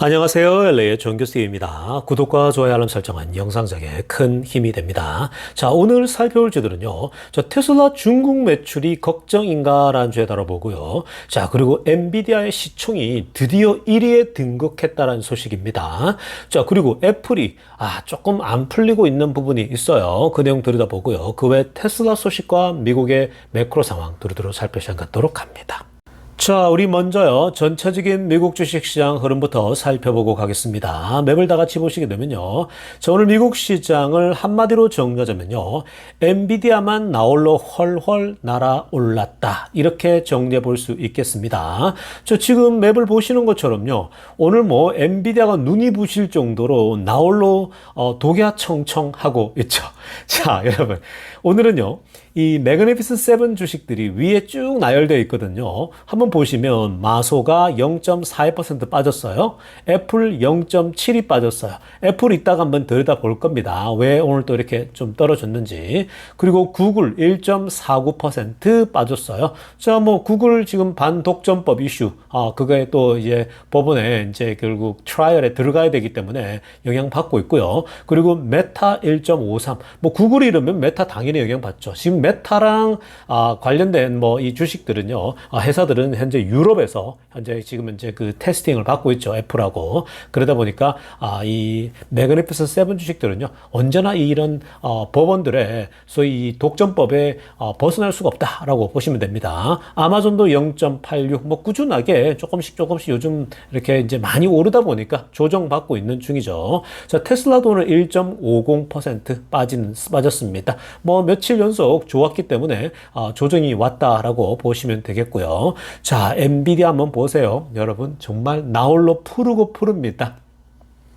안녕하세요. LA의 정교수입니다. 구독과 좋아요 알람 설정은 영상적에 큰 힘이 됩니다. 자, 오늘 살펴볼 주들은요. 저 테슬라 중국 매출이 걱정인가라는 주에 다뤄보고요. 자, 그리고 엔비디아의 시총이 드디어 1위에 등극했다는 소식입니다. 자, 그리고 애플이 아, 조금 안 풀리고 있는 부분이 있어요. 그 내용 들여다보고요. 그 외 테슬라 소식과 미국의 매크로 상황 두루두루 살펴보도록 합니다. 자, 우리 먼저요. 전체적인 미국 주식시장 흐름부터 살펴보고 가겠습니다. 맵을 다 같이 보시게 되면요. 자, 오늘 미국 시장을 한마디로 정리하자면요. 엔비디아만 나홀로 헐헐 날아올랐다. 이렇게 정리해 볼 수 있겠습니다. 저 지금 맵을 보시는 것처럼요. 오늘 뭐 엔비디아가 눈이 부실 정도로 나홀로 어, 독야 청청하고 있죠. 자, 여러분. 오늘은요. 이 매그니피스 세븐 주식들이 위에 쭉 나열되어 있거든요. 한번 보시면 마소가 0.41% 빠졌어요. 애플 0.7이 빠졌어요. 애플 이따가 한번 들여다 볼 겁니다. 왜 오늘 또 이렇게 좀 떨어졌는지. 그리고 구글 1.49% 빠졌어요. 자, 뭐 구글 지금 반독점법 이슈. 아, 그거에 또 이제 법원에 이제 결국 트라이얼에 들어가야 되기 때문에 영향 받고 있고요. 그리고 메타 1.53. 뭐 구글 이러면 메타 당연히 영향 받죠. 지금 랑 아, 관련된 뭐 이 주식들은요, 아, 회사들은 현재 유럽에서 현재 지금 이제 그 테스팅을 받고 있죠. 애플하고. 그러다 보니까 아, 이 매그니피스 세븐 주식들은요, 언제나 이런 어, 법원들의 소위 이 독점법에 어, 벗어날 수가 없다라고 보시면 됩니다. 아마존도 0.86, 뭐 꾸준하게 조금씩 조금씩 요즘 이렇게 이제 많이 오르다 보니까 조정받고 있는 중이죠. 자, 테슬라도 오늘 1.50% 빠진, 빠졌습니다. 뭐 며칠 연속 좋았기 때문에 어, 조정이 왔다라고 보시면 되겠고요. 자, 엔비디아 한번 보세요. 여러분, 정말 나홀로 푸르고 푸릅니다.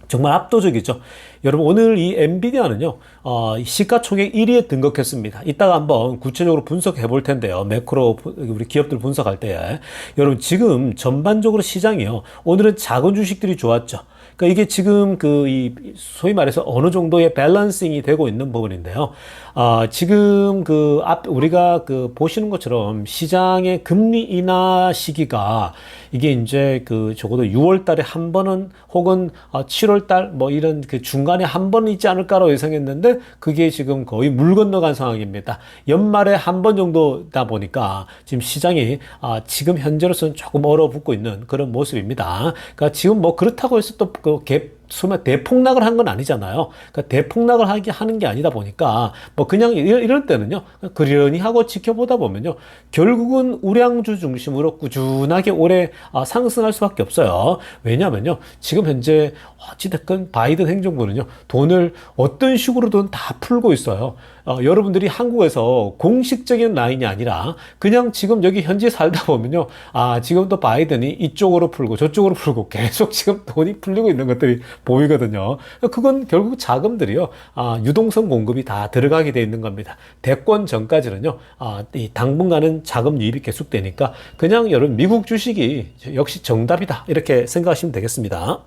정말 압도적이죠. 여러분 오늘 이 엔비디아는요 어, 시가총액 1위에 등극했습니다. 이따가 한번 구체적으로 분석해 볼 텐데요. 매크로 우리 기업들 분석할 때 여러분 지금 전반적으로 시장이요 오늘은 작은 주식들이 좋았죠. 그러니까 이게 지금 그 이 소위 말해서 어느 정도의 밸런싱이 되고 있는 부분인데요. 아, 지금 그 앞, 우리가 그 보시는 것처럼 시장의 금리 인하 시기가 이게 이제 그 적어도 6월 달에 한 번은 혹은 7월 달 뭐 이런 그 중간에 한 번 있지 않을까라고 예상했는데 그게 지금 거의 물 건너간 상황입니다. 연말에 한 번 정도다 보니까 지금 시장이 아, 지금 현재로서는 조금 얼어붙고 있는 그런 모습입니다. 그러니까 지금 뭐 그렇다고 해서 또그 갭 소위 대폭락을 한 건 아니잖아요. 그러니까 대폭락을 하게 하는 게 아니다 보니까 뭐 그냥 이럴, 때는요. 그러니 하고 지켜보다 보면요. 결국은 우량주 중심으로 꾸준하게 올해 아, 상승할 수밖에 없어요. 왜냐면요. 지금 현재 어찌됐건 바이든 행정부는요. 돈을 어떤 식으로든 다 풀고 있어요. 어, 여러분들이 한국에서 공식적인 라인이 아니라 그냥 지금 여기 현지 살다 보면요. 아, 지금 또 바이든이 이쪽으로 풀고 저쪽으로 풀고 계속 지금 돈이 풀리고 있는 것들이 보이거든요. 그건 결국 자금들이요. 아, 유동성 공급이 다 들어가게 돼 있는 겁니다. 대권 전까지는요. 아, 이 당분간은 자금 유입이 계속되니까 그냥 여러분 미국 주식이 역시 정답이다. 이렇게 생각하시면 되겠습니다.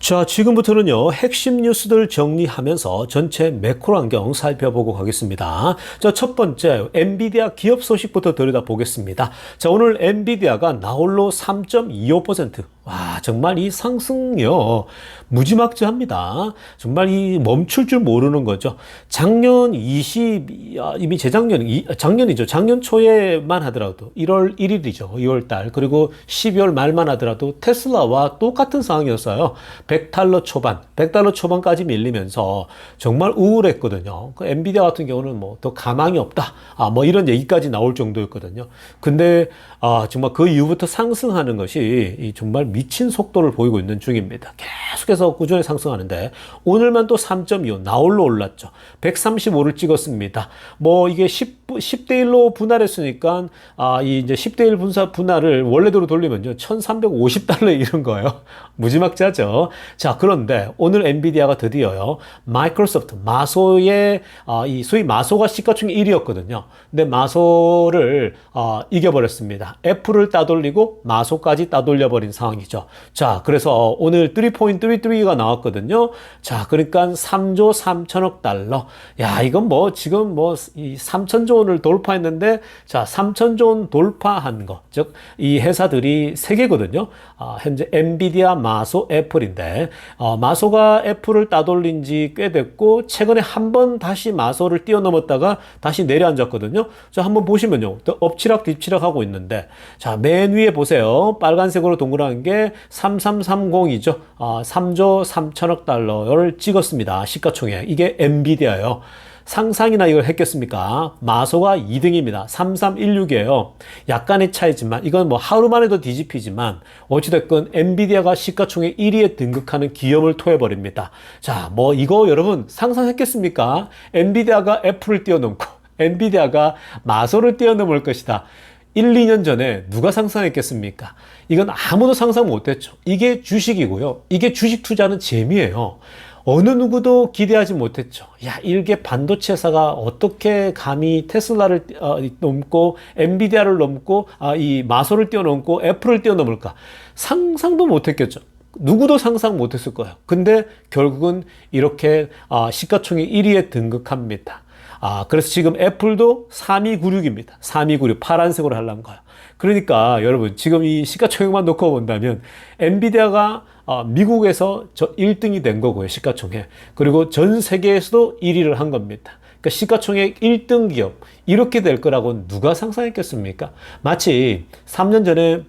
자, 지금부터는요, 핵심 뉴스들 정리하면서 전체 매크로 환경 살펴보고 가겠습니다. 자, 첫 번째, 엔비디아 기업 소식부터 들여다 보겠습니다. 자, 오늘 엔비디아가 나홀로 3.25%. 와, 정말 이 상승요, 무지막지합니다. 정말 이 멈출 줄 모르는 거죠. 작년 20, 아, 이미 재작년, 작년이죠. 작년 초에만 하더라도 1월 1일이죠. 2월 달. 그리고 12월 말만 하더라도 테슬라와 똑같은 상황이었어요. 100달러 초반, 100달러 초반까지 밀리면서 정말 우울했거든요. 그 엔비디아 같은 경우는 뭐 더 가망이 없다. 아, 뭐 이런 얘기까지 나올 정도였거든요. 근데 아, 정말 그 이후부터 상승하는 것이 정말 미친 속도를 보이고 있는 중입니다. 계속해서 꾸준히 상승하는데 오늘만 또 3.25 나홀로 올랐죠. 135를 찍었습니다. 뭐 이게 10, 10대 1로 분할했으니까 아, 이 이제 10대 1 분사 분할을 원래대로 돌리면요. 1350달러에 이른 거예요. 무지막지하죠. 자, 그런데 오늘 엔비디아가 드디어요. 마이크로소프트 마소의 아, 이 소위 마소가 시가총액 1위였거든요. 근데 마소를 아, 이겨버렸습니다. 애플을 따돌리고 마소까지 따돌려버린 상황이죠. 자, 그래서 오늘 3.3 2023가 나왔거든요. 자, 그러니까 3조 3천억 달러. 야, 이건 뭐 지금 뭐이 3천조 원을 돌파했는데 자, 3천조 원 돌파한 거. 즉, 이 회사들이 세 개거든요. 아, 현재 엔비디아, 마소, 애플인데 어, 마소가 애플을 따돌린 지 꽤 됐고 최근에 한 번 다시 마소를 뛰어넘었다가 다시 내려앉았거든요. 자, 한번 보시면요. 또 엎치락 뒤치락 하고 있는데 자, 맨 위에 보세요. 빨간색으로 동그란 게 3330이죠. 아, 3조 3천억 달러를 찍었습니다. 시가총액. 이게 엔비디아예요. 상상이나 이걸 했겠습니까? 마소가 2등입니다. 3316이에요. 약간의 차이지만 이건 뭐 하루만 해도 뒤집히지만 어찌됐건 엔비디아가 시가총액 1위에 등극하는 기업을 토해버립니다. 자, 뭐 이거 여러분 상상했겠습니까? 엔비디아가 애플을 뛰어넘고 엔비디아가 마소를 뛰어넘을 것이다. 1, 2년 전에 누가 상상했겠습니까? 이건 아무도 상상 못했죠. 이게 주식이고요. 이게 주식 투자는 재미예요. 어느 누구도 기대하지 못했죠. 야, 일개 반도체 회사가 어떻게 감히 테슬라를 어, 넘고 엔비디아를 넘고 아, 이 마소를 뛰어넘고 애플을 뛰어넘을까? 상상도 못했겠죠. 누구도 상상 못했을 거예요. 근데 결국은 이렇게 아, 시가총액 1위에 등극합니다. 아, 그래서 지금 애플도 3296입니다. 3296 파란색으로 하려는 거예요. 그러니까 여러분 지금 이 시가총액만 놓고 본다면 엔비디아가 어, 미국에서 저 1등이 된 거고요. 시가총액. 그리고 전 세계에서도 1위를 한 겁니다. 그러니까 시가총액 1등 기업 이렇게 될 거라고 누가 상상했겠습니까? 마치 3년 전에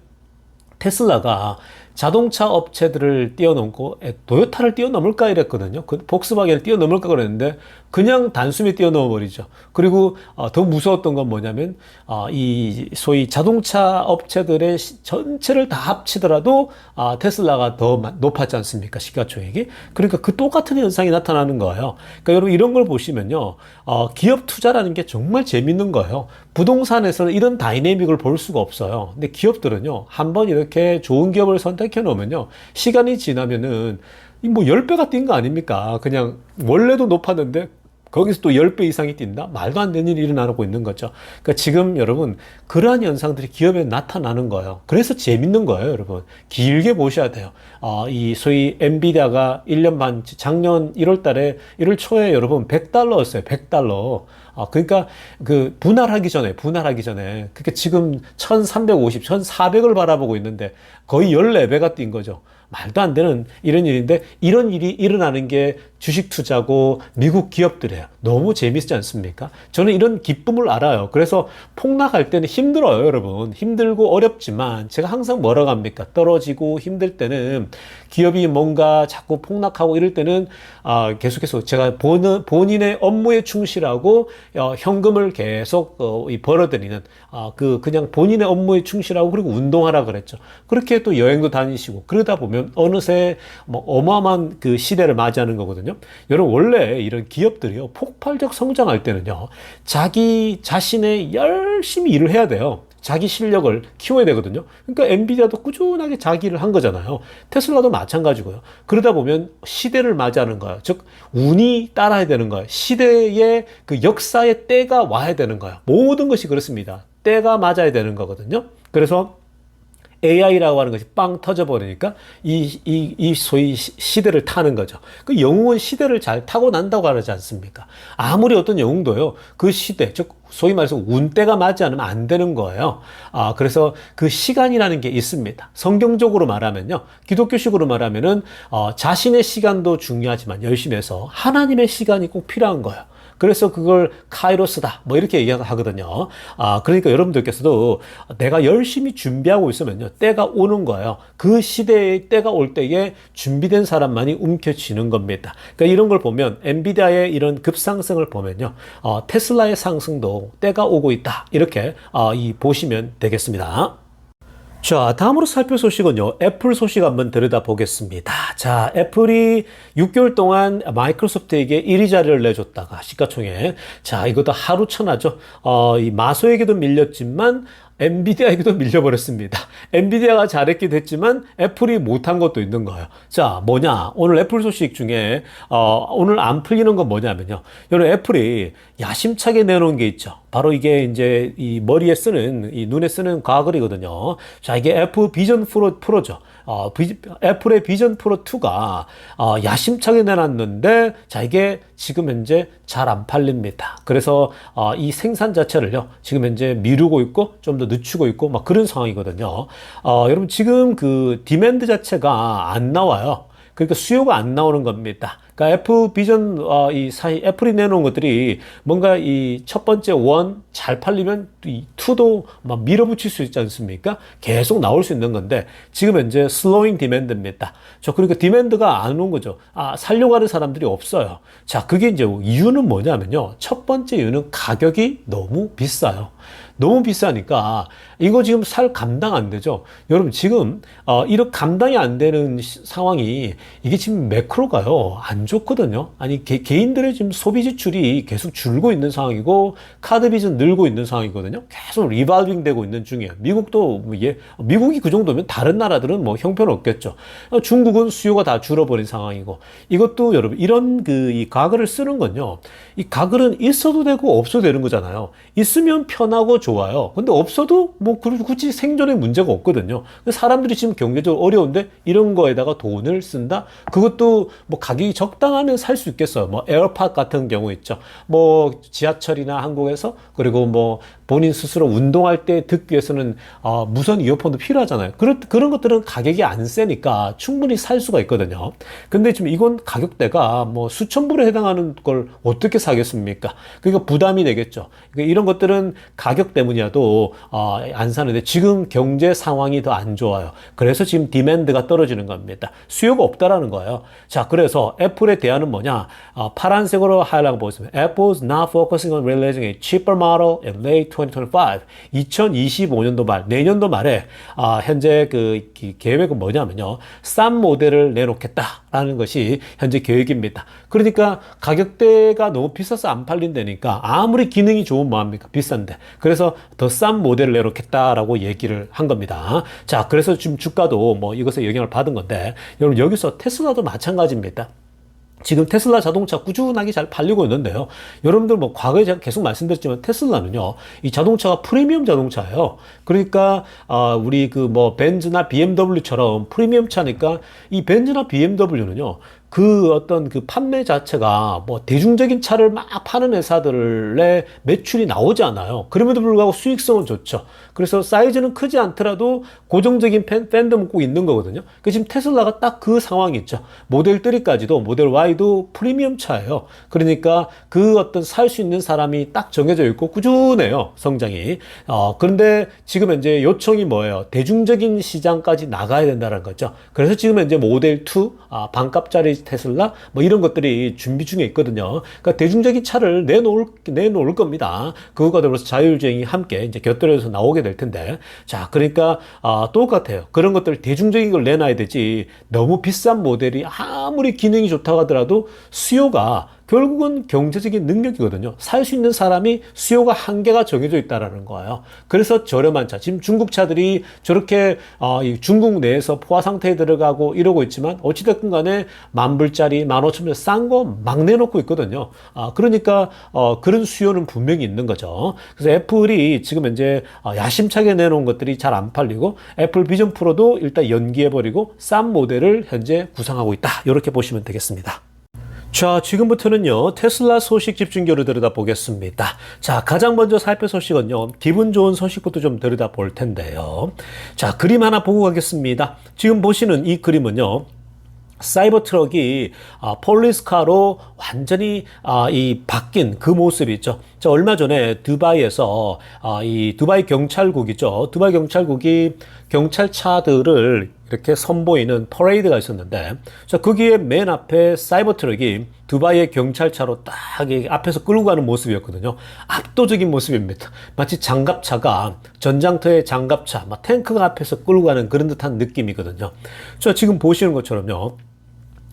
테슬라가 자동차 업체들을 뛰어넘고 도요타를 뛰어넘을까 이랬거든요. 그 복스바겐을 뛰어넘을까 그랬는데 그냥 단숨에 뛰어넘어 버리죠. 그리고 어, 더 무서웠던 건 뭐냐면 어, 이 소위 자동차 업체들의 전체를 다 합치더라도 아, 테슬라가 더 높았지 않습니까? 시가총액이. 그러니까 그 똑같은 현상이 나타나는 거예요. 그러니까 여러분 이런 걸 보시면요. 어, 기업 투자라는 게 정말 재밌는 거예요. 부동산에서는 이런 다이내믹을 볼 수가 없어요. 근데 기업들은요. 한번 이렇게 좋은 기업을 선택 해 놓으면요. 시간이 지나면은 뭐 10배가 뛴 거 아닙니까? 그냥 원래도 높았는데 거기서 또 10배 이상이 뛴다? 말도 안 되는 일이 일어나고 있는 거죠. 그러니까 지금 여러분, 그러한 현상들이 기업에 나타나는 거예요. 그래서 재밌는 거예요, 여러분. 길게 보셔야 돼요. 어, 이 소위 엔비디아가 1년 반, 작년 1월 달에, 1월 초에 여러분 100달러였어요. 100달러. 아, 그러니까 그 분할하기 전에, 분할하기 전에. 그러니까 지금 1350, 1400을 바라보고 있는데 거의 14배가 뛴 거죠. 말도 안 되는 이런 일인데 이런 일이 일어나는 게 주식 투자고 미국 기업들이에요. 너무 재밌지 않습니까? 저는 이런 기쁨을 알아요. 그래서 폭락할 때는 힘들어요, 여러분. 힘들고 어렵지만 제가 항상 뭐라고 합니까? 떨어지고 힘들 때는 기업이 뭔가 자꾸 폭락하고 이럴 때는 아, 계속해서 제가 본, 본인의 업무에 충실하고 어, 현금을 계속 어, 벌어들이는 아, 그 그냥 본인의 업무에 충실하고 그리고 운동하라 그랬죠. 그렇게 또 여행도 다니시고 그러다 보면 어느새 뭐 어마어마한 그 시대를 맞이하는 거거든요. 여러분 원래 이런 기업들이요 폭발적 성장할 때는요 자기 자신의 열심히 일을 해야 돼요. 자기 실력을 키워야 되거든요. 그러니까 엔비디아도 꾸준하게 자기를 한 거잖아요. 테슬라도 마찬가지고요. 그러다 보면 시대를 맞이하는 거예요. 즉 운이 따라야 되는 거예요. 시대의 그 역사의 때가 와야 되는 거예요. 모든 것이 그렇습니다. 때가 맞아야 되는 거거든요. 그래서 AI라고 하는 것이 빵 터져버리니까 이, 이, 이 소위 시대를 타는 거죠. 그 영웅은 시대를 잘 타고 난다고 하지 않습니까? 아무리 어떤 영웅도요, 그 시대, 즉, 소위 말해서 운때가 맞지 않으면 안 되는 거예요. 아, 그래서 그 시간이라는 게 있습니다. 성경적으로 말하면요, 기독교식으로 말하면은, 어, 자신의 시간도 중요하지만 열심히 해서 하나님의 시간이 꼭 필요한 거예요. 그래서 그걸 카이로스다. 뭐 이렇게 얘기하거든요. 아, 그러니까 여러분들께서도 내가 열심히 준비하고 있으면요. 때가 오는 거예요. 그 시대의 때가 올 때에 준비된 사람만이 움켜쥐는 겁니다. 그러니까 이런 걸 보면 엔비디아의 이런 급상승을 보면요. 어, 테슬라의 상승도 때가 오고 있다. 이렇게 어, 이 보시면 되겠습니다. 자, 다음으로 살펴볼 소식은요. 애플 소식 한번 들여다보겠습니다. 자, 애플이 6개월 동안 마이크로소프트에게 1위 자리를 내줬다가 시가총액. 자, 이것도 하루 천하죠. 어, 이 마소에게도 밀렸지만 엔비디아에게도 밀려버렸습니다. 엔비디아가 잘했기도 했지만 애플이 못한 것도 있는 거예요. 자, 뭐냐? 오늘 애플 소식 중에 어, 오늘 안 풀리는 건 뭐냐면요. 여러분 애플이 야심차게 내놓은 게 있죠. 바로 이게 이제 이 머리에 쓰는 이 눈에 쓰는 가글이거든요. 자, 이게 애플 비전 프로 프로죠. 어, 비- 애플의 비전 프로 2가 어, 야심차게 내놨는데 자 이게 지금 현재 잘 안 팔립니다. 그래서 어, 이 생산 자체를요 지금 현재 미루고 있고 좀 더 늦추고 있고 막 그런 상황이거든요. 어, 여러분 지금 그 디맨드 자체가 안 나와요. 그러니까 수요가 안 나오는 겁니다. 그러니까 애플 비전 어, 이 사이 애플이 내놓은 것들이 뭔가 이 첫 번째 원 잘 팔리면 이 투도 막 밀어붙일 수 있지 않습니까? 계속 나올 수 있는 건데 지금 현재 슬로잉 디맨드입니다. 저 그러니까 디맨드가 안온 거죠. 아 살려고 하는 사람들이 없어요. 자 그게 이제 이유는 뭐냐면요. 첫 번째 이유는 가격이 너무 비싸요. 너무 비싸니까 이거 지금 살 감당 안 되죠. 여러분 지금 어 이런 감당이 안 되는 시- 상황이 이게 지금 매크로가요 안 좋거든요. 아니 개, 개인들의 지금 소비 지출이 계속 줄고 있는 상황이고 카드 빚은 늘고 있는 상황이거든요. 계속 리발빙 되고 있는 중이에요. 미국도 뭐 예, 미국이 그 정도면 다른 나라들은 뭐 형편없겠죠. 어, 중국은 수요가 다 줄어버린 상황이고 이것도 여러분 이런 그 이 가글을 쓰는 건요. 이 가글은 있어도 되고 없어도 되는 거잖아요. 있으면 편하고 좋 아요. 근데 없어도 뭐 그- 굳이 생존에 문제가 없거든요. 사람들이 지금 경제적으로 어려운데 이런 거에다가 돈을 쓴다? 그것도 뭐 가격이 적당하면 살 수 있겠어요. 뭐 에어팟 같은 경우 있죠. 뭐 지하철이나 한국에서 그리고 뭐 본인 스스로 운동할 때 듣기 위해서는 어, 무선 이어폰도 필요하잖아요. 그런, 그런 것들은 가격이 안 세니까 충분히 살 수가 있거든요. 근데 지금 이건 가격대가 뭐 수천 불에 해당하는 걸 어떻게 사겠습니까? 그러니까 부담이 되겠죠. 그러니까 이런 것들은 가격 때문이라도 어, 안 사는데 지금 경제 상황이 더 안 좋아요. 그래서 지금 디맨드가 떨어지는 겁니다. 수요가 없다라는 거예요. 자, 그래서 애플의 대안은 뭐냐? 어, 파란색으로 하이라고 보겠습니다. Apple's not focusing on releasing a cheaper model in late 2025. 2025년도 말, 내년도 말에 아, 현재 그 기- 계획은 뭐냐면요. 싼 모델을 내놓겠다 라는 것이 현재 계획입니다. 그러니까 가격대가 너무 비싸서 안 팔린다니까 아무리 기능이 좋으면 뭐합니까? 비싼데. 그래서 더 싼 모델을 내놓겠다라고 얘기를 한 겁니다. 자, 그래서 지금 주가도 뭐 이것에 영향을 받은 건데 여러분 여기서 테슬라도 마찬가지입니다. 지금 테슬라 자동차 꾸준하게 잘 팔리고 있는데요. 여러분들 뭐 과거에 제가 계속 말씀드렸지만 테슬라는요, 이 자동차가 프리미엄 자동차예요. 그러니까 아, 우리 그 뭐 벤츠나 BMW처럼 프리미엄 차니까 이 벤츠나 BMW는요. 그 어떤 그 판매 자체가 뭐 대중적인 차를 막 파는 회사들의 매출이 나오지 않아요. 그럼에도 불구하고 수익성은 좋죠. 그래서 사이즈는 크지 않더라도 고정적인 팬, 팬덤은 꼭 있는 거거든요. 그 지금 테슬라가 딱 그 상황이 있죠. 모델 3까지도 모델 Y도 프리미엄 차예요. 그러니까 그 어떤 살 수 있는 사람이 딱 정해져 있고 꾸준해요. 성장이. 어, 그런데 지금 현재 요청이 뭐예요? 대중적인 시장까지 나가야 된다는 거죠. 그래서 지금 현재 모델 2, 아, 반값짜리 테슬라 뭐 이런 것들이 준비 중에 있거든요. 그러니까 대중적인 차를 내놓을 내놓을 겁니다. 그것과 더불어서 자율주행이 함께 이제 곁들여서 나오게 될 텐데, 자 그러니까 아, 똑같아요. 그런 것들 대중적인 걸 내놔야 되지. 너무 비싼 모델이 아무리 기능이 좋다고 하더라도 수요가 결국은 경제적인 능력이거든요. 살 수 있는 사람이 수요가 한계가 정해져 있다라는 거예요. 그래서 저렴한 차, 지금 중국 차들이 저렇게 어, 이 중국 내에서 포화 상태에 들어가고 이러고 있지만 어찌됐든 간에 만 불짜리, 만 오천 불 싼 거 막 내놓고 있거든요. 아, 그러니까 어, 그런 수요는 분명히 있는 거죠. 그래서 애플이 지금 현재 어, 야심차게 내놓은 것들이 잘 안 팔리고 애플 비전 프로도 일단 연기해 버리고 싼 모델을 현재 구상하고 있다. 이렇게 보시면 되겠습니다. 자, 지금부터는요, 테슬라 소식 집중교를 들여다보겠습니다. 자, 가장 먼저 살펴 소식은요, 기분 좋은 소식부터 좀 들여다볼 텐데요. 자, 그림 하나 보고 가겠습니다. 지금 보시는 이 그림은요, 사이버 트럭이 아, 폴리스카로 완전히 아, 이 바뀐 그 모습이 있죠. 자, 얼마 전에 두바이에서 아, 이 두바이 경찰국이죠. 두바이 경찰국이 경찰차들을 이렇게 선보이는 퍼레이드가 있었는데, 자, 거기에 맨 앞에 사이버 트럭이 두바이의 경찰차로 딱이 앞에서 끌고 가는 모습이었거든요. 압도적인 모습입니다. 마치 장갑차가 전장터의 장갑차, 막 탱크가 앞에서 끌고 가는 그런 듯한 느낌이거든요. 자, 지금 보시는 것처럼요.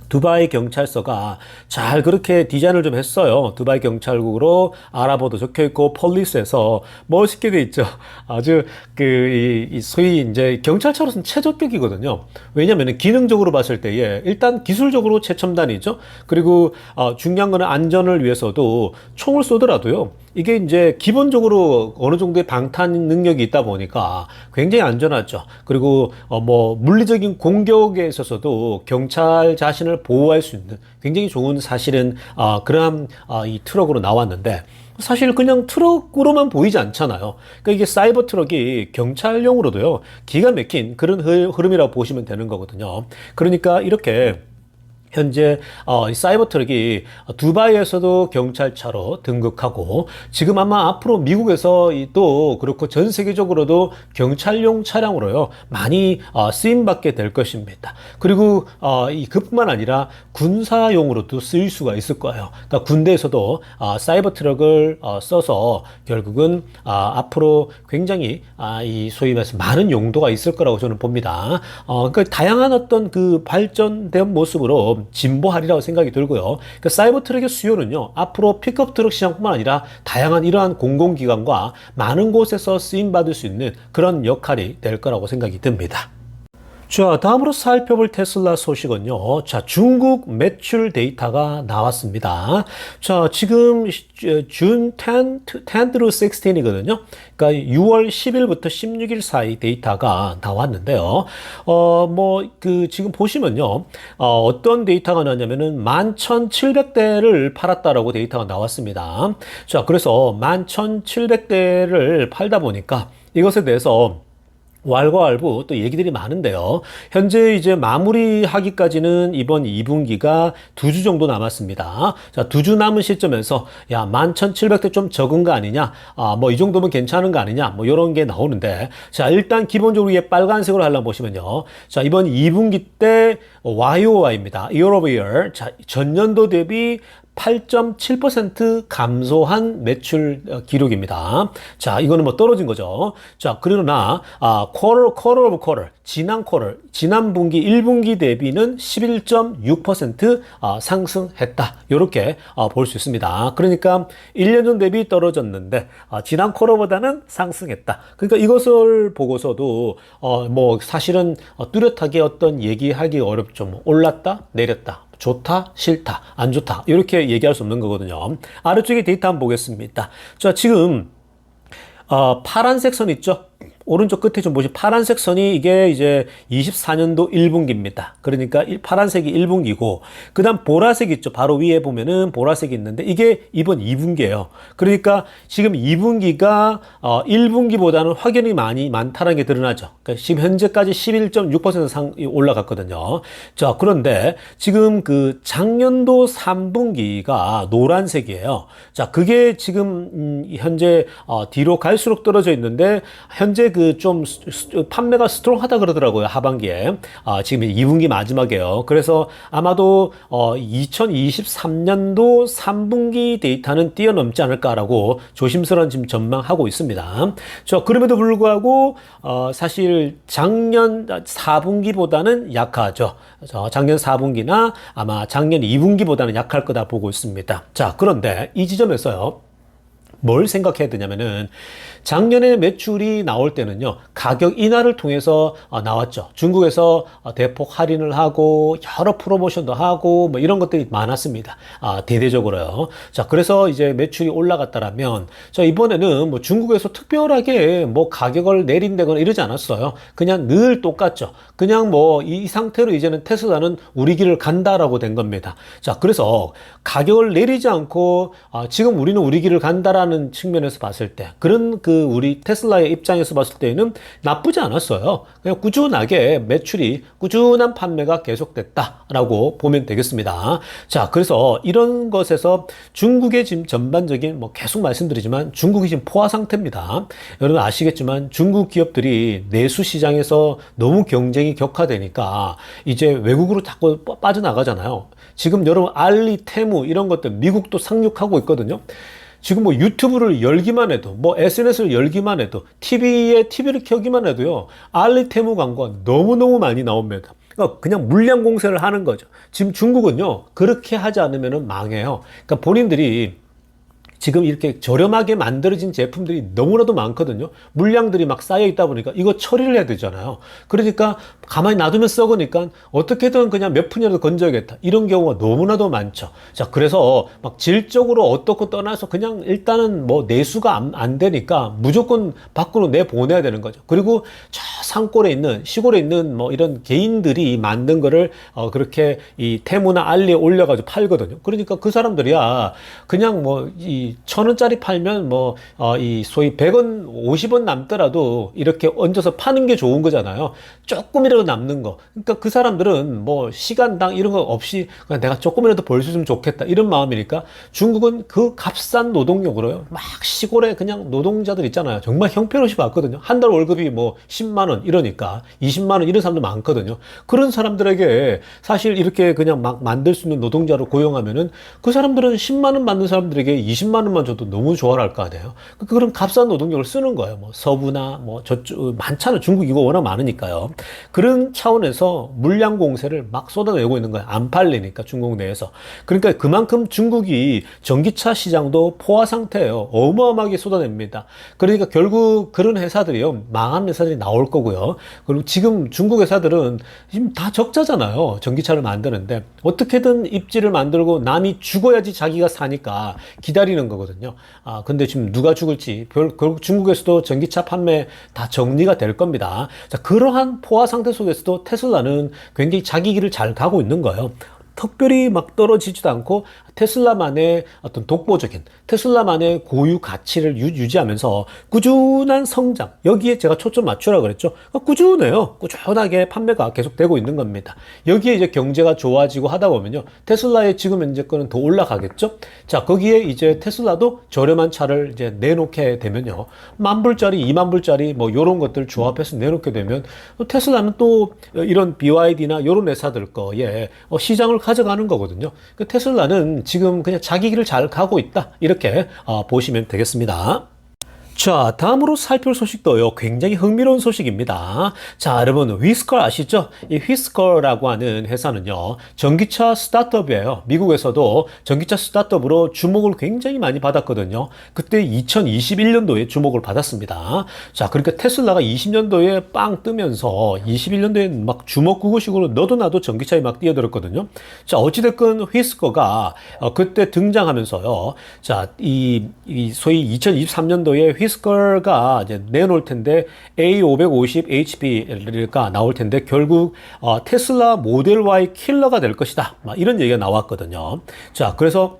두바이 경찰서가 잘 그렇게 디자인을 좀 했어요. 두바이 경찰국으로 아랍어도 적혀 있고 폴리스에서 멋있게 돼 있죠. 아주 그 이, 이 소위 이제 경찰차로서는 최저격이거든요. 왜냐하면 기능적으로 봤을 때에 일단 기술적으로 최첨단이죠. 그리고 어, 중요한 거는 안전을 위해서도 총을 쏘더라도요. 이게 이제 기본적으로 어느 정도의 방탄 능력이 있다 보니까 굉장히 안전하죠. 그리고 어 뭐 물리적인 공격에 있어서도 경찰 자신 을 보호할 수 있는 굉장히 좋은 사실은 아 그러한 아, 이 트럭으로 나왔는데 사실 그냥 트럭으로만 보이지 않잖아요. 그러니까 이게 사이버 트럭이 경찰용으로도요 기가 막힌 그런 흐- 흐름이라고 보시면 되는 거거든요. 그러니까 이렇게 현재 어, 이 사이버 트럭이 두바이에서도 경찰차로 등극하고 지금 아마 앞으로 미국에서 이또 그렇고 전 세계적으로도 경찰용 차량으로요 많이 어, 쓰임 받게 될 것입니다. 그리고 어, 이 그뿐만 아니라 군사용으로도 쓰일 수가 있을 거예요. 그러니까 군대에서도 어, 사이버 트럭을 어, 써서 결국은 아, 앞으로 굉장히 아, 이 소위 말해서 많은 용도가 있을 거라고 저는 봅니다. 어, 그러니까 다양한 어떤 그 발전된 모습으로 진보하리라고 생각이 들고요. 그 사이버 트럭의 수요는요, 앞으로 픽업 트럭 시장뿐만 아니라 다양한 이러한 공공기관과 많은 곳에서 쓰임 받을 수 있는 그런 역할이 될 거라고 생각이 듭니다. 자, 다음으로 살펴볼 테슬라 소식은요. 자, 중국 매출 데이터가 나왔습니다. 자, 지금 준 10, 10 through 16이거든요. 그러니까 6월 10일부터 16일 사이 데이터가 나왔는데요. 어, 뭐, 그, 지금 보시면요. 어, 어떤 데이터가 나왔냐면은 11,700대를 팔았다라고 데이터가 나왔습니다. 자, 그래서 11,700대를 팔다 보니까 이것에 대해서 왈가왈부 또 얘기들이 많은데요. 현재 이제 마무리하기까지는 이번 2분기가 두 주 정도 남았습니다. 자, 두 주 남은 시점에서 야, 11,700대 좀 적은 거 아니냐? 아, 뭐 이 정도면 괜찮은 거 아니냐? 뭐 이런 게 나오는데 자, 일단 기본적으로 이게 빨간색으로 하려면 보시면요. 자, 이번 2분기 때 YOY입니다. Year over year. 자, 전년도 대비 8.7% 감소한 매출 어, 기록입니다. 자, 이거는 뭐 떨어진 거죠. 자, 그러나 아, quarter quarter of quarter 지난 quarter 지난 분기 1분기 대비는 11.6% 아, 상승했다. 이렇게 아, 볼 수 있습니다. 그러니까 1년 전 대비 떨어졌는데 아, 지난 쿼터보다는 상승했다. 그러니까 이것을 보고서도 어, 뭐 사실은 어, 뚜렷하게 어떤 얘기하기 어렵죠. 뭐 올랐다, 내렸다. 좋다, 싫다, 안 좋다. 이렇게 얘기할 수 없는 거거든요. 아래쪽에 데이터 한번 보겠습니다. 자, 지금, 어, 파란색 선 있죠? 오른쪽 끝에 좀 보시 파란색 선이 이게 이제 24년도 1분기입니다. 그러니까 일- 파란색이 1분기고 그 다음 보라색 있죠. 바로 위에 보면은 보라색이 있는데 이게 이번 2분기예요. 그러니까 지금 2분기가 어 1분기보다는 확연히 많이 많다는 게 드러나죠. 그러니까 지금 현재까지 11.6%상 올라갔거든요. 자, 그런데 지금 그 작년도 3분기가 노란색이에요. 자, 그게 지금 음, 현재 어 뒤로 갈수록 떨어져 있는데 현재 그 좀 판매가 스트롱하다 그러더라고요 하반기에 아, 지금 2분기 마지막이에요. 그래서 아마도 어, 2023년도 3분기 데이터는 뛰어넘지 않을까라고 조심스러운 지금 전망하고 있습니다. 저 그럼에도 불구하고 어, 사실 작년 4분기보다는 약하죠. 저 작년 4분기나 아마 작년 2분기보다는 약할 거다 보고 있습니다. 자 그런데 이 지점에서요. 뭘 생각해야 되냐면은 작년에 매출이 나올 때는요 가격 인하를 통해서 어, 나왔죠. 중국에서 어, 대폭 할인을 하고 여러 프로모션도 하고 뭐 이런 것들이 많았습니다. 아, 대대적으로요. 자 그래서 이제 매출이 올라갔다라면 자 이번에는 뭐 중국에서 특별하게 뭐 가격을 내린다거나 이러지 않았어요. 그냥 늘 똑같죠. 그냥 뭐 이 상태로 이제는 테슬라는 우리 길을 간다라고 된 겁니다. 자 그래서 가격을 내리지 않고 아, 지금 우리는 우리 길을 간다라는 측면에서 봤을 때 그런 그 우리 테슬라의 입장에서 봤을 때는 나쁘지 않았어요. 그냥 꾸준하게 매출이 꾸준한 판매가 계속됐다라고 보면 되겠습니다. 자, 그래서 이런 것에서 중국의 지금 전반적인 뭐 계속 말씀드리지만 중국이 지금 포화 상태입니다. 여러분 아시겠지만 중국 기업들이 내수 시장에서 너무 경쟁이 격화되니까 이제 외국으로 자꾸 빠- 빠져나가잖아요. 지금 여러분 알리, 테무 이런 것들 미국도 상륙하고 있거든요. 지금 뭐 유튜브를 열기만 해도 뭐 SNS를 열기만 해도 TV에 TV를 켜기만 해도요 알리테무 광고가 너무너무 많이 나옵니다. 그러니까 그냥 물량 공세를 하는 거죠. 지금 중국은요, 그렇게 하지 않으면 망해요. 그러니까 본인들이 지금 이렇게 저렴하게 만들어진 제품들이 너무나도 많거든요. 물량들이 막 쌓여 있다 보니까 이거 처리를 해야 되잖아요. 그러니까 가만히 놔두면 썩으니까 어떻게든 그냥 몇 푼이라도 건져야겠다. 이런 경우가 너무나도 많죠. 자, 그래서 막 질적으로 어떻고 떠나서 그냥 일단은 뭐 내수가 안, 안 되니까 무조건 밖으로 내보내야 되는 거죠. 그리고 저 산골에 있는 시골에 있는 뭐 이런 개인들이 만든 거를 어 그렇게 이 테무나 알리에 올려가지고 팔거든요. 그러니까 그 사람들이야 그냥 뭐이 천 원짜리 팔면 뭐 어 이 소위 100원, 50원 남더라도 이렇게 얹어서 파는 게 좋은 거잖아요. 조금이라도 남는 거. 그러니까 그 사람들은 뭐 시간당 이런 거 없이 그냥 내가 조금이라도 벌 수 있으면 좋겠다 이런 마음이니까 중국은 그 값싼 노동력으로요. 막 시골에 그냥 노동자들 있잖아요. 정말 형편없이 봤거든요. 한 달 월급이 뭐 10만 원 이러니까 20만 원 이런 사람도 많거든요. 그런 사람들에게 사실 이렇게 그냥 막 만들 수 있는 노동자로 고용하면은 그 사람들은 10만 원 받는 사람들에게 20만 원만 줘도 너무 좋아할 거 아니에요. 그- 그런 값싼 노동력을 쓰는 거예요. 뭐 서부나 뭐 저쪽 많잖아요. 중국 이거 워낙 많으니까요. 그런 차원에서 물량 공세를 막 쏟아내고 있는 거예요. 안 팔리니까 중국 내에서. 그러니까 그만큼 중국이 전기차 시장도 포화 상태예요. 어마어마하게 쏟아냅니다. 그러니까 결국 그런 회사들이요. 망한 회사들이 나올 거고요. 그리고 지금 중국 회사들은 지금 다 적자잖아요. 전기차를 만드는데 어떻게든 입지를 만들고 남이 죽어야지 자기가 사니까 기다리는 거거든요. 아, 근데 지금 누가 죽을지 별, 결국 중국에서도 전기차 판매 다 정리가 될 겁니다. 자, 그러한 포화 상태 속에서도 테슬라는 굉장히 자기 길을 잘 가고 있는 거예요. 특별히 막 떨어지지도 않고 테슬라만의 어떤 독보적인 테슬라만의 고유 가치를 유, 유지하면서 꾸준한 성장 여기에 제가 초점 맞추라 그랬죠? 그러니까 꾸준해요. 꾸준하게 판매가 계속되고 있는 겁니다. 여기에 이제 경제가 좋아지고 하다 보면요. 테슬라의 지금 현재 거는 더 올라가겠죠? 자 거기에 이제 테슬라도 저렴한 차를 이제 내놓게 되면요. 만 불짜리 이만 불짜리 뭐 요런 것들 조합해서 내놓게 되면 테슬라는 또 이런 BYD나 요런 회사들 거에 어, 시장을 가져가는 거거든요. 그 테슬라는 지금 그냥 자기 길을 잘 가고 있다 이렇게 어, 보시면 되겠습니다. 자, 다음으로 살펴볼 소식도요. 굉장히 흥미로운 소식입니다. 자, 여러분, 휘스컬 아시죠? 이 휘스컬이라고 하는 회사는요, 전기차 스타트업이에요. 미국에서도 전기차 스타트업으로 주목을 굉장히 많이 받았거든요. 그때 2021년도에 주목을 받았습니다. 자, 그러니까 테슬라가 20년도에 빵 뜨면서 21년도에 막 주먹구구식으로 너도 나도 전기차에 막 뛰어들었거든요. 자, 어찌됐건 휘스커가 어, 그때 등장하면서요. 자, 이, 이 소위 2023년도에 휘 스컬가 이제 내놓을 텐데 A550 HP가 나올 텐데 결국 어, 테슬라 모델 Y 킬러가 될 것이다. 막 이런 얘기가 나왔거든요. 자, 그래서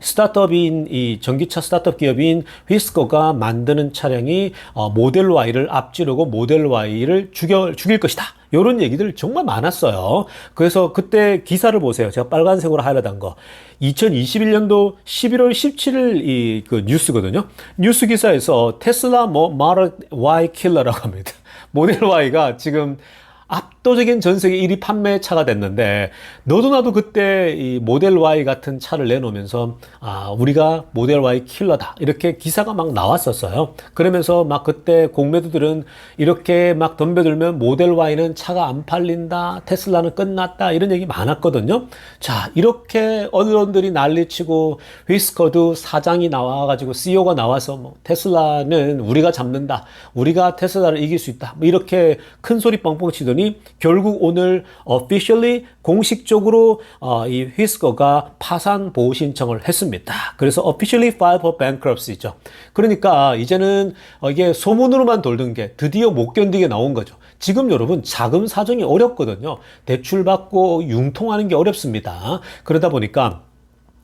스타트업인 이 전기차 스타트업 기업인 휘스커가 만드는 차량이 어, 모델 Y를 앞지르고 모델 Y를 죽여, 죽일 것이다. 이런 얘기들 정말 많았어요. 그래서 그때 기사를 보세요. 제가 빨간색으로 하이라이트한 거. 2021년도 11월 17일 이 그 뉴스거든요. 뉴스 기사에서 테슬라 뭐 마르 Y 킬러라고 합니다. 모델 Y가 지금 압도적인 전 세계 1위 판매 차가 됐는데 너도 나도 그때 이 모델 Y 같은 차를 내놓으면서 아 우리가 모델 Y 킬러다. 이렇게 기사가 막 나왔었어요. 그러면서 막 그때 공매도들은 이렇게 막 덤벼들면 모델 Y는 차가 안 팔린다, 테슬라는 끝났다. 이런 얘기 많았거든요. 자 이렇게 언론들이 난리치고 휘스커도 사장이 나와가지고 CEO가 나와서 뭐 테슬라는 우리가 잡는다, 우리가 테슬라를 이길 수 있다. 뭐 이렇게 큰 소리 뻥뻥 치더니 결국 오늘 officially 공식적으로 어, 이 휘스커가 파산 보호 신청을 했습니다. 그래서 officially file for bankruptcy죠. 그러니까 이제는 어, 이게 소문으로만 돌던 게 드디어 못 견디게 나온 거죠. 지금 여러분 자금 사정이 어렵거든요. 대출 받고 융통하는 게 어렵습니다. 그러다 보니까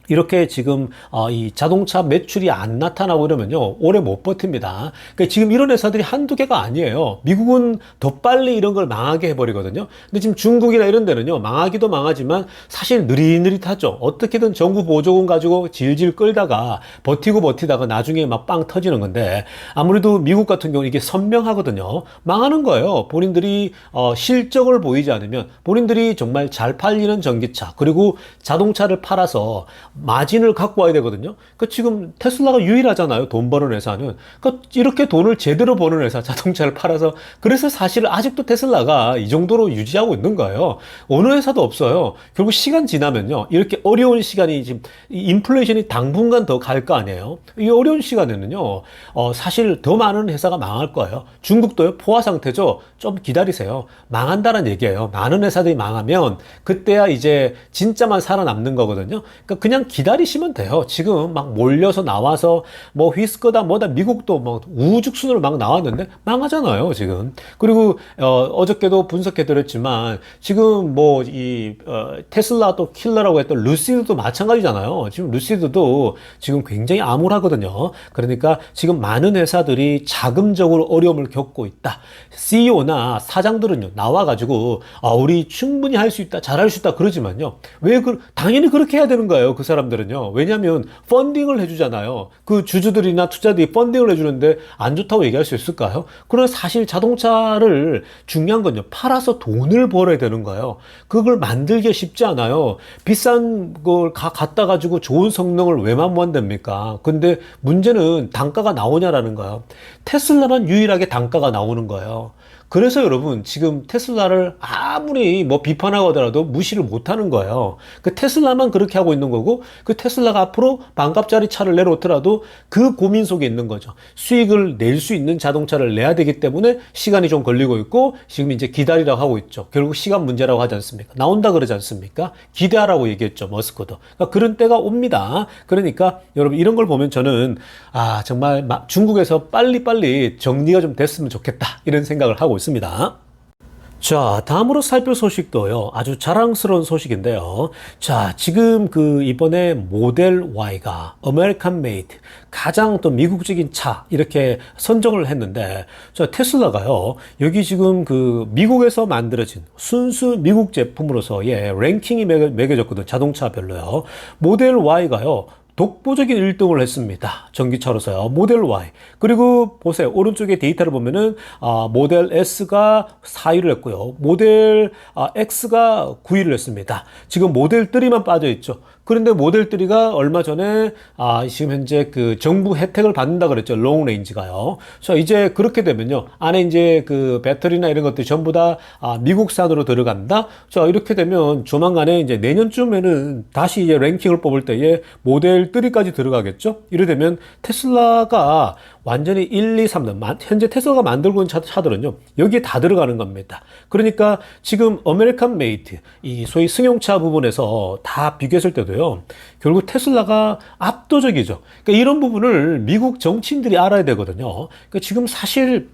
이렇게 지금 어, 이 자동차 매출이 안 나타나고 이러면요 오래 못 버팁니다. 그러니까 지금 이런 회사들이 한두 개가 아니에요. 미국은 더 빨리 이런 걸 망하게 해버리거든요. 근데 지금 중국이나 이런 데는요 망하기도 망하지만 사실 느릿느릿하죠. 어떻게든 정부 보조금 가지고 질질 끌다가 버티고 버티다가 나중에 막 빵 터지는 건데 아무래도 미국 같은 경우는 이게 선명하거든요. 망하는 거예요. 본인들이 어, 실적을 보이지 않으면 본인들이 정말 잘 팔리는 전기차 그리고 자동차를 팔아서 마진을 갖고 와야 되거든요. 그 지금 테슬라가 유일하잖아요. 돈 버는 회사는. 그 이렇게 돈을 제대로 버는 회사 자동차를 팔아서 그래서 사실 아직도 테슬라가 이 정도로 유지하고 있는 거예요. 어느 회사도 없어요. 결국 시간 지나면요. 이렇게 어려운 시간이 지금 인플레이션이 당분간 더 갈 거 아니에요. 이 어려운 시간에는요. 어, 사실 더 많은 회사가 망할 거예요. 중국도요. 포화 상태죠. 좀 기다리세요. 망한다는 얘기예요. 많은 회사들이 망하면 그때야 이제 진짜만 살아남는 거거든요. 그러니까 그냥 기다리시면 돼요. 지금 막 몰려서 나와서 뭐 휘스커다 뭐다 미국도 뭐 우죽순으로 막 나왔는데 망하잖아요. 지금. 그리고 어, 저께도 분석해 드렸지만 지금 뭐이 어, 테슬라도 킬러라고 했던 루시드도 마찬가지잖아요. 지금 루시드도 지금 굉장히 암울하거든요. 그러니까 지금 많은 회사들이 자금적으로 어려움을 겪고 있다. CEO나 사장들은요 나와 가지고 아 우리 충분히 할 수 있다, 잘할 수 있다 그러지만요 왜 그 당연히 그렇게 해야 되는 거예요 그 사람 들은요 왜냐하면 펀딩을 해주잖아요. 그 주주들이나 투자들이 펀딩을 해주는데 안 좋다고 얘기할 수 있을까요? 그러나 사실 자동차를 중요한 건요 팔아서 돈을 벌어야 되는 거예요. 그걸 만들기 쉽지 않아요. 비싼 걸 가, 갖다 가지고 좋은 성능을 왜만 만듭니까? 근데 문제는 단가가 나오냐라는 거예요. 테슬라만 유일하게 단가가 나오는 거예요 그래서 여러분 지금 테슬라를 아무리 뭐 비판하고 하더라도 무시를 못하는 거예요. 그 테슬라만 그렇게 하고 있는 거고 그 테슬라가 앞으로 반값짜리 차를 내놓더라도 그 고민 속에 있는 거죠. 수익을 낼 수 있는 자동차를 내야 되기 때문에 시간이 좀 걸리고 있고 지금 이제 기다리라고 하고 있죠. 결국 시간 문제라고 하지 않습니까? 나온다 그러지 않습니까? 기대하라고 얘기했죠. 머스크도. 그러니까 그런 때가 옵니다. 그러니까 여러분 이런 걸 보면 저는 아 정말 중국에서 빨리빨리 정리가 좀 됐으면 좋겠다 이런 생각을 하고 있습니다. 자, 다음으로 살펴볼 소식도요. 아주 자랑스러운 소식인데요. 자, 지금 그 이번에 모델 Y가 아메리칸 메이드 가장 또 미국적인 차 이렇게 선정을 했는데 자, 테슬라가요. 여기 지금 그 미국에서 만들어진 순수 미국 제품으로서의 랭킹이 매겨졌거든. 자동차별로요. 모델 Y가요. 독보적인 1등을 했습니다. 전기차로서요. 모델 Y. 그리고 보세요. 오른쪽에 데이터를 보면은 아, 모델 S가 4위를 했고요. 모델 아, X가 9위를 했습니다. 지금 모델 3만 빠져 있죠. 그런데 모델 3가 얼마 전에 아, 지금 현재 그 정부 혜택을 받는다 그랬죠. 롱 레인지가요. 자, 이제 그렇게 되면요. 안에 이제 그 배터리나 이런 것들이 전부 다 아, 미국산으로 들어간다. 자, 이렇게 되면 조만간에 이제 내년쯤에는 다시 이제 랭킹을 뽑을 때에 모델 3까지 들어가겠죠. 이래 되면 테슬라가 완전히 1, 2, 3등 현재 테슬라가 만들고 있는 차 들은요 여기에 다 들어가는 겁니다. 그러니까 지금 아메리칸 메이트 이 소위 승용차 부분에서 다 비교했을 때도요 결국 테슬라가 압도적이죠. 그러니까 이런 부분을 미국 정치인들이 알아야 되거든요. 그러니까 지금 사실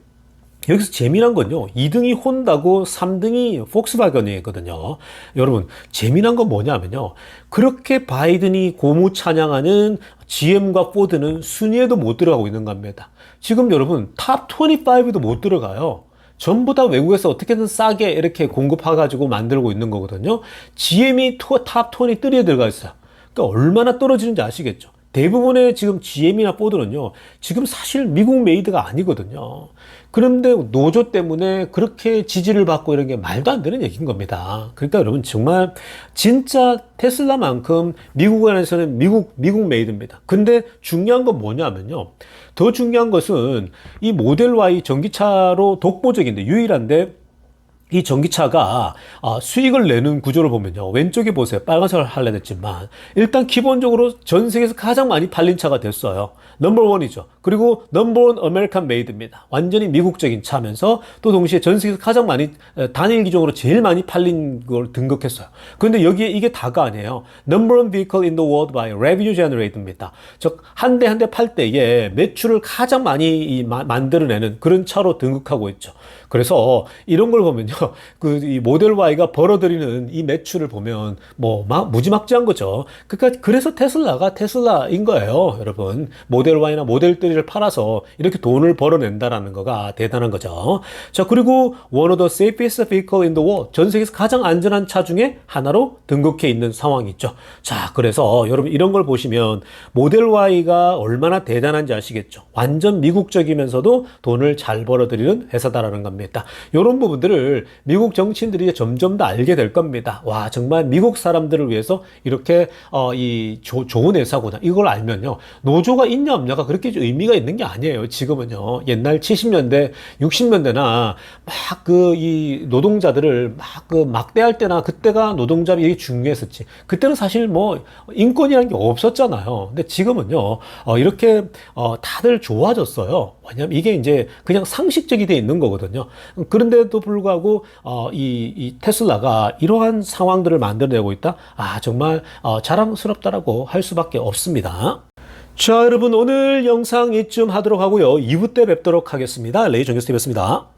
여기서 재미난 건요. 2등이 혼다고 3등이 폭스바겐이거든요. 여러분, 재미난 건 뭐냐면요. 그렇게 바이든이 고무 찬양하는 GM과 포드는 순위에도 못 들어가고 있는 겁니다. 지금 여러분, 탑 25에도 못 들어가요. 전부 다 외국에서 어떻게든 싸게 이렇게 공급해가지고 만들고 있는 거거든요. GM이 탑 23에 들어가 있어요. 그러니까 얼마나 떨어지는지 아시겠죠? 대부분의 지금 GM이나 포드는요, 지금 사실 미국 메이드가 아니거든요. 그런데 노조 때문에 그렇게 지지를 받고 이런 게 말도 안 되는 얘기인 겁니다. 그러니까 여러분 정말 진짜 테슬라만큼 미국 안에서는 미국, 미국 메이드입니다. 근데 중요한 건 뭐냐면요. 더 중요한 것은 이 모델 Y 전기차로 독보적인데 유일한데 이 전기차가 아, 수익을 내는 구조를 보면요. 왼쪽에 보세요. 빨간색을 할래 됐지만 일단 기본적으로 전 세계에서 가장 많이 팔린 차가 됐어요. 넘버 원이죠. 그리고 넘버 원 아메리칸 메이드입니다. 완전히 미국적인 차면서 또 동시에 전 세계에서 가장 많이 단일 기종으로 제일 많이 팔린 걸 등극했어요. 그런데 여기에 이게 다가 아니에요. 넘버 원 vehicle in the world by revenue generate입니다. 즉 한 대 한 대 팔 때에 매출을 가장 많이 만들어내는 그런 차로 등극하고 있죠. 그래서 이런 걸 보면요. 그 이 모델 Y가 벌어들이는 이 매출을 보면 뭐 막 무지막지한 거죠. 그러니까 그래서 테슬라가 테슬라인 거예요, 여러분. 모델 Y나 모델 3를 팔아서 이렇게 돈을 벌어낸다라는 거가 대단한 거죠. 자, 그리고 one of the safest vehicle in the world. 전 세계에서 가장 안전한 차 중에 하나로 등극해 있는 상황이 있죠. 자, 그래서 여러분 이런 걸 보시면 모델 Y가 얼마나 대단한지 아시겠죠. 완전 미국적이면서도 돈을 잘 벌어들이는 회사다라는 겁니다. 이런 부분들을 미국 정치인들이 점점 더 알게 될 겁니다. 와, 정말 미국 사람들을 위해서 이렇게 어, 이 조- 좋은 회사구나. 이걸 알면요. 노조가 있냐 없냐가 그렇게 의미가 있는 게 아니에요. 지금은요. 옛날 70년대, 60년대나 막 그 이 노동자들을 막 그 막대할 때나 그때가 노동자들이 중요했었지. 그때는 사실 뭐 인권이라는 게 없었잖아요. 근데 지금은요. 어, 이렇게 어, 다들 좋아졌어요. 왜냐면 이게 이제 그냥 상식적이 돼 있는 거거든요. 그런데도 불구하고 어, 이, 이 테슬라가 이러한 상황들을 만들어내고 있다. 아 정말 어, 자랑스럽다라고 할 수밖에 없습니다. 자 여러분 오늘 영상 이쯤 하도록 하고요. 2부 때 뵙도록 하겠습니다. 레이 정교수였습니다.